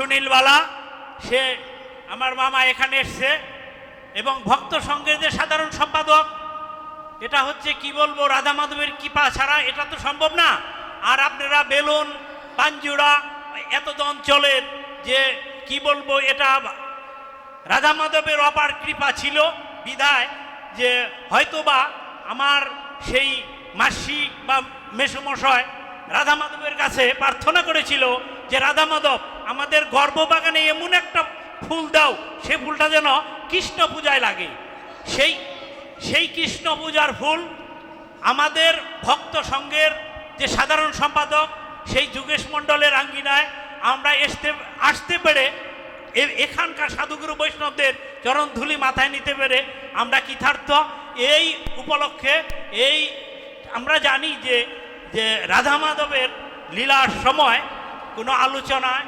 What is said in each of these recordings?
সুনীলবালা সে আমার মামা এখানে এসছে এবং ভক্ত সংঘের যে সাধারণ সম্পাদক। এটা হচ্ছে কি বলব, রাধা মাধবের কৃপা ছাড়া এটা তো সম্ভব না। আর আপনারা বেলুন, পাঞ্জুড়া, এত অঞ্চলের যে কি বলব, এটা রাধা মাধবের অপার কৃপা ছিল, বিধায় যে হয়তোবা আমার সেই মাসি বা মেসমশয় রাধা মাধবের কাছে প্রার্থনা করেছিল যে, রাধা মাধব আমাদের গর্ভবাগানে এমন একটা ফুল দাও, সে ফুলটা যেন কৃষ্ণ পূজায় লাগে। সেই সেই কৃষ্ণ পূজার ফুল আমাদের ভক্ত সংঘের যে সাধারণ সম্পাদক, সেই যুগেশ মণ্ডলের আঙ্গিনায় আমরা আসতে আসতে পেরে এখানকার সাধুগুরু বৈষ্ণবদের চরণ ধুলি মাথায় নিতে পেরে আমরা কৃতার্থ। এই উপলক্ষে এই, আমরা জানি যে যে রাধা মাধবের লীলার সময় কোনো আলোচনায়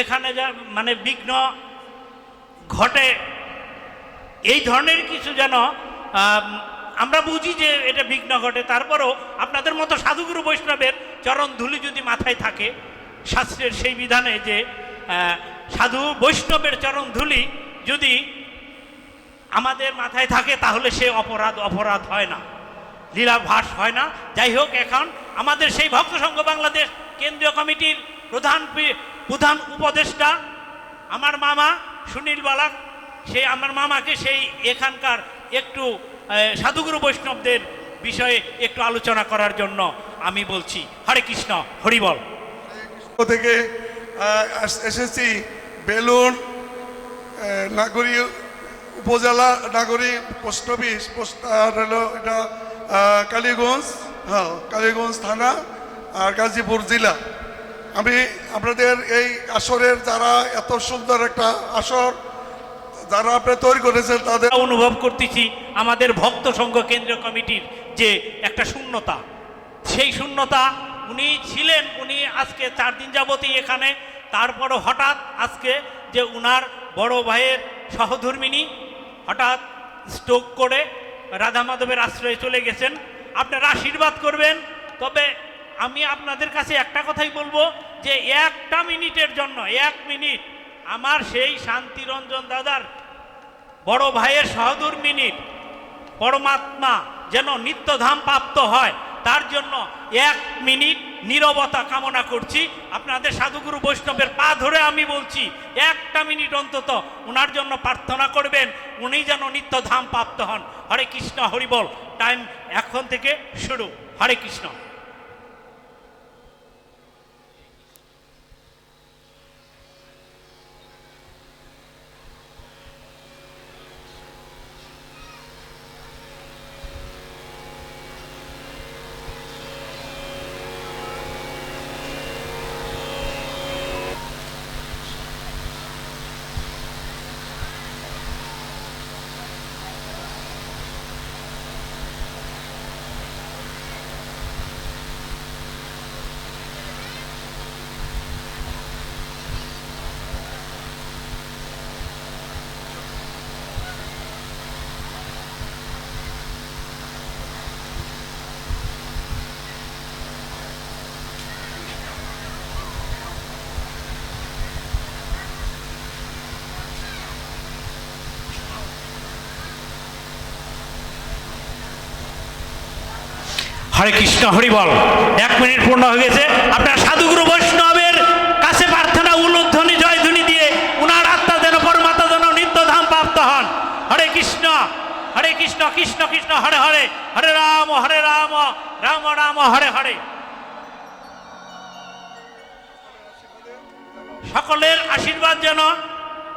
এখানে যা মানে বিঘ্ন ঘটে, এই ধরনের কিছু যেন আমরা বুঝি যে এটা বিঘ্ন ঘটে, তারপরও আপনাদের মতো সাধুগুরু বৈষ্ণবের চরণ ধুলি যদি মাথায় থাকে, শাস্ত্রের সেই বিধানে যে সাধু বৈষ্ণবের চরণ ধুলি যদি আমাদের মাথায় থাকে, তাহলে সে অপরাধ অপরাধ হয় না, লীলাভাস হয় না। যাই হোক, এখন আমাদের সেই ভক্ত সংঘ বাংলাদেশ কেন্দ্রীয় কমিটির প্রধান প্রধান উপদেষ্টা আমার মামা সুনীল বালাক, সেই আমার মামাকে সেই এখানকার একটু সাধুগুরু বৈষ্ণবদের বিষয়ে একটু আলোচনা করার জন্য আমি বলছি, হরে কৃষ্ণ হরিবল থেকে এসেছি বেলুন নাগরী উপজেলা নাগরী পোস্ট অফিস, পোস্ট হলো এটা কালীগঞ্জ হ্যাঁ কালীগঞ্জ থানা, আর গাজীপুর জেলা। আমি আপনাদের এই আসরের যারা এত সুন্দর একটা আসর, যারা আপনি তৈরি করেছেন তাদের অনুভব করতেছি আমাদের ভক্ত সংঘ কেন্দ্রীয় কমিটির যে একটা শূন্যতা। সেই শূন্যতা উনি ছিলেন, উনি আজকে চার দিন যাবতই এখানে। তারপরও হঠাৎ আজকে যে উনার বড় ভাইয়ের সহধর্মিনী হঠাৎ স্ট্রোক করে রাধা মাধবের আশ্রয়ে চলে গেছেন। আপনারা আশীর্বাদ করবেন। তবে আমি আপনাদের কাছে একটা কথাই বলব যে একটা মিনিটের জন্য, এক মিনিট। আমার সেই শান্তিরঞ্জন দাদার বড় ভাইয়ের সহদূর মিনিট, পরমাত্মা যেন নিত্যধাম প্রাপ্ত হয়, তার জন্য এক মিনিট নীরবতা কামনা করছি। আপনাদের সাধুগুরু বৈষ্ণবের পা ধরে আমি বলছি, একটা মিনিট অন্তত ওনার জন্য প্রার্থনা করবেন, উনি যেন নিত্যধাম প্রাপ্ত হন। হরে কৃষ্ণ হরিবল টাইম এখন থেকে শুরু। হরে কৃষ্ণ। হরে কৃষ্ণ হরিবল এক মিনিট পূর্ণ হয়ে গেছে। আপনার সাধুগুরু বৈষ্ণবের কাছে প্রার্থনা, উলুধ্বনি, জয়ধ্বনি দিয়ে উনার আত্মা যেন পরমাত্মা যেন নিত্যধাম প্রাপ্ত হন। হরে কৃষ্ণ হরে কৃষ্ণ কৃষ্ণ কৃষ্ণ, হরে হরে। হরে রাম হরে রাম রাম রাম, হরে হরে। সকলের আশীর্বাদ যেন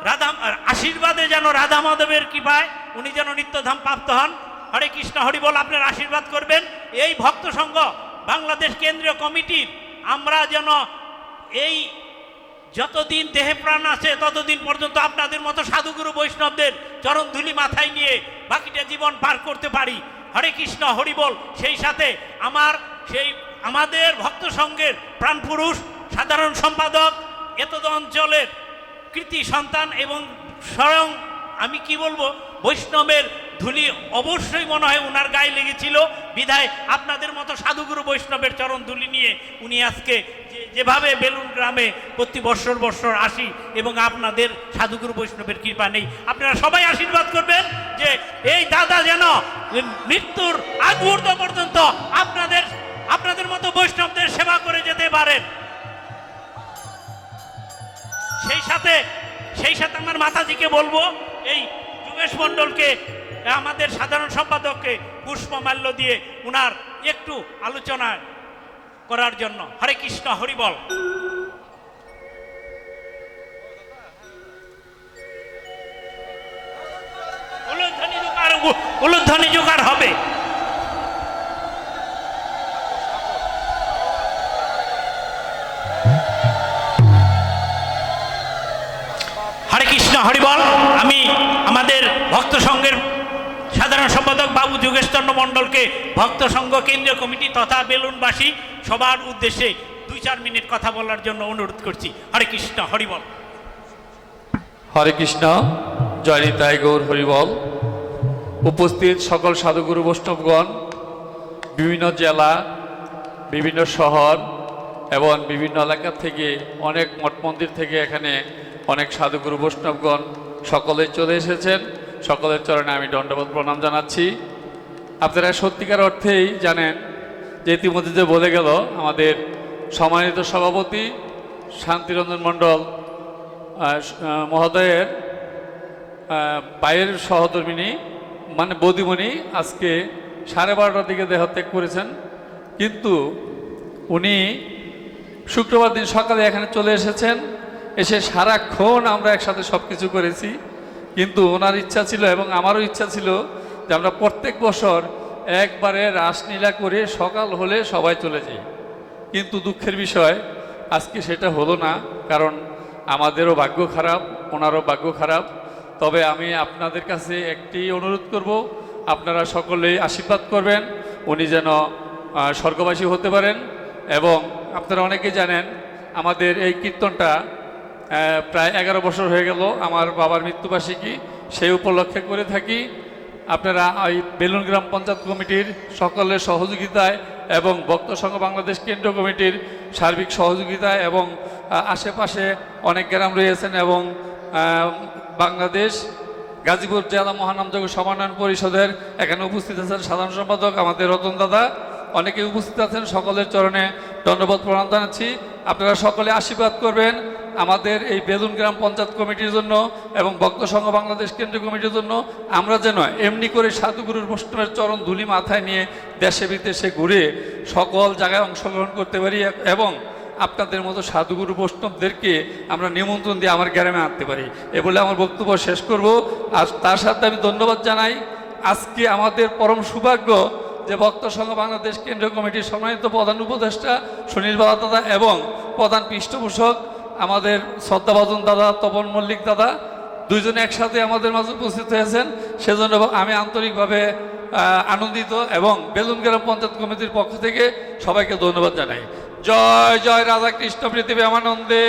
রাধা, আশীর্বাদে যেন রাধা মাধবের কৃপায় উনি যেন নিত্যধাম প্রাপ্ত হন। হরে কৃষ্ণ, হরি বল, আপনার আশীর্বাদ করবেন। এই ভক্ত সংঘ, বাংলাদেশ কেন্দ্রীয় কমিটির, আমরা যেন এই যতদিন দেহে প্রাণ আছে, ততদিন পর্যন্ত আপনাদের মতো সাধুগুরু বৈষ্ণবদের চরণ ধুলি মাথায় নিয়ে বাকিটা জীবন পার করতে পারি। হরে কৃষ্ণ, হরি বল, সেই সাথে আমার সেই আমাদের ভক্ত সংঘের প্রাণপুরুষ সাধারণ সম্পাদক, এতদ অঞ্চলের কৃতি সন্তান এবং স্বয়ং আমি কি বলব, বৈষ্ণবের ধুলি অবশ্যই মনে হয় ওনার গায়ে লেগেছিল। বিধায় আপনাদের মতো সাধুগুরু বৈষ্ণবের চরণ ধুলি নিয়ে উনি আজকে যেভাবে বেলুন গ্রামে প্রতি বৎসর বৎসর আসি এবং আপনাদের সাধুগুরু বৈষ্ণবের কৃপা নেই। আপনারা সবাই আশীর্বাদ করবেন যে এই দাদা যেন মৃত্যুর আগ মুহূর্ত পর্যন্ত আপনাদের আপনাদের মতো বৈষ্ণবদের সেবা করে যেতে পারেন সেই সাথে সেই সাথে আমার মাতাজিকে বলব, এই যুগেশ মণ্ডলকে আমাদের সাধারণ সম্পাদককে পুষ্পমাল্য দিয়ে উনার একটু আলোচনা করার জন্য। হরে কৃষ্ণ, হরি বল। উলুধ্বনি জোগাড় হবে। হরে কৃষ্ণ, হরি বল। আমি আমাদের ভক্ত সংঘের সাধারণ সম্পাদক বাবু যোগেশচন্দ্র মণ্ডলকে ভক্ত সংঘ কেন্দ্রীয় কমিটি তথা বেলুনবাসী সবার উদ্দেশ্যে দুই চার মিনিট কথা বলার জন্য অনুরোধ করছি। হরে কৃষ্ণ হরিবল হরে কৃষ্ণ, জয় নিতাই গৌর হরিবল উপস্থিত সকল সাধুগুরু বৈষ্ণবগণ, বিভিন্ন জেলা, বিভিন্ন শহর এবং বিভিন্ন এলাকা থেকে অনেক মঠ মন্দির থেকে এখানে অনেক সাধুগুরু বৈষ্ণবগণ সকলে চলে এসেছেন। সকলের চরণে আমি দণ্ডবোধ প্রণাম জানাচ্ছি। আপনারা সত্যিকার অর্থেই জানেন যে ইতিমধ্যে যে বলে গেল, আমাদের সম্মানিত সভাপতি শান্তিরঞ্জন মণ্ডল মহোদয়ের পায়ের সহধর্মিনী মানে বৌদিমণি আজকে সাড়ে বারোটার দিকে দেহত্যাগ করেছেন। কিন্তু উনি শুক্রবার দিন সকালে এখানে চলে এসেছেন। এসে সারাক্ষণ আমরা একসাথে সব কিছু করেছি। কিন্তু ওনার ইচ্ছা ছিল এবং আমারও ইচ্ছা ছিল যে আমরা প্রত্যেক বছর একবারে রাসলীলা করে সকাল হলে সবাই চলে যাই। কিন্তু দুঃখের বিষয়, আজকে সেটা হলো না, কারণ আমাদেরও ভাগ্য খারাপ, ওনারও ভাগ্য খারাপ। তবে আমি আপনাদের কাছে একটি অনুরোধ করব, আপনারা সকলেই আশীর্বাদ করবেন, উনি যেন স্বর্গবাসী হতে পারেন। এবং আপনারা অনেকে জানেন, আমাদের এই কীর্তনটা প্রায় এগারো বছর হয়ে গেল আমার বাবার মৃত্যুবার্ষিকী। সেই উপলক্ষে করে থাকি। আপনারা এই বেলুন গ্রাম পঞ্চায়েত কমিটির সকলের সহযোগিতায় এবং ভক্ত সংঘ বাংলাদেশ কেন্দ্র কমিটির সার্বিক সহযোগিতায় এবং আশেপাশে অনেক গ্রাম রয়েছেন এবং বাংলাদেশ গাজীপুর জেলা মহানামযোগ সমন্বয়ন পরিষদের এখানে উপস্থিত আছেন সাধারণ সম্পাদক আমাদের রতন দাদা। অনেকে উপস্থিত আছেন, সকলের চরণে ধন্যবাদ প্রণাম জানাচ্ছি। আপনারা সকলে আশীর্বাদ করবেন আমাদের এই বেলুন গ্রাম পঞ্চায়েত কমিটির জন্য এবং ভক্ত সংঘ বাংলাদেশ কেন্দ্রীয় কমিটির জন্য। আমরা যেন এমনি করে সাধুগুরুর বৈষ্ণবের চরণ ধুলি মাথায় নিয়ে দেশে বিদেশে ঘুরে সকল জায়গায় অংশগ্রহণ করতে পারি এবং আপনাদের মতো সাধুগুরু বৈষ্ণবদেরকে আমরা নিমন্ত্রণ দিয়ে আমার গ্রামে আনতে পারি। এ বলে আমার বক্তব্য শেষ করব। আর তার সাথে আমি ধন্যবাদ জানাই। আজকে আমাদের পরম সৌভাগ্য যে ভক্ত সংঘ বাংলাদেশ কেন্দ্রীয় কমিটির সম্মানিত প্রধান উপদেষ্টা সুনীল বাবা দাদা এবং প্রধান পৃষ্ঠপোষক আমাদের শ্রদ্ধাভাজন দাদা তপন মল্লিক দাদা দুইজনে একসাথে আমাদের মাঝে উপস্থিত হয়েছেন। সেজন্য আমি আন্তরিকভাবে আনন্দিত এবং বেলুনগ্রাম পঞ্চায়েত কমিটির পক্ষ থেকে সবাইকে ধন্যবাদ জানাই। জয় জয় রাধা কৃষ্ণ পৃথিবী আমানন্দে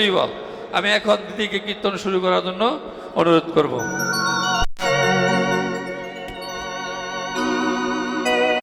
হরি হরি বল আমি এখন দিদিকে কীর্তন শুরু করার জন্য অনুরোধ করব।